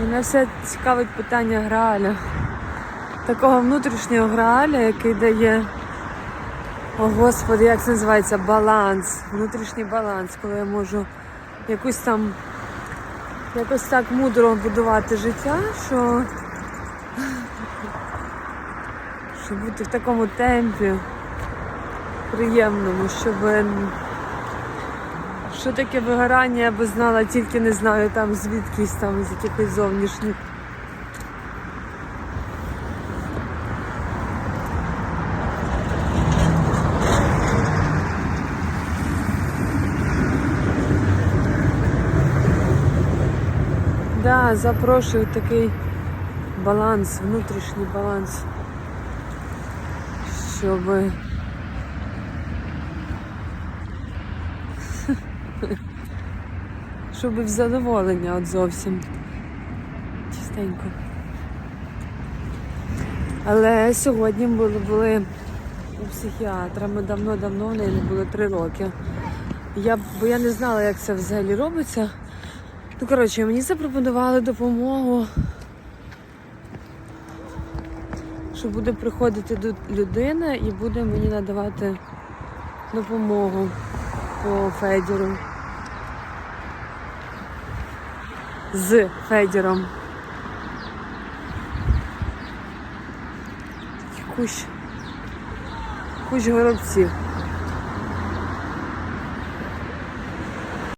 Мене все цікавить питання грааля. Такого внутрішнього грааля, який дає, о господи, як це називається, баланс. Внутрішній баланс, коли я можу якусь там якось так мудро будувати життя, що, що бути в такому темпі приємному, щоб що таке вигорання, я би знала, тільки не знаю там звідкись там з якихось зовнішніх. Да, запрошую такий баланс, внутрішній баланс, щоб щоб в задоволення от зовсім. Чистенько. Але сьогодні були, були у психіатра. Ми давно-давно в неї не було три роки. Я, бо я не знала, як це взагалі робиться. Ну, коротше, мені запропонували допомогу, що буде приходити людина і буде мені надавати допомогу по Федіру. З Федіром. Кущ. Кущ горобців.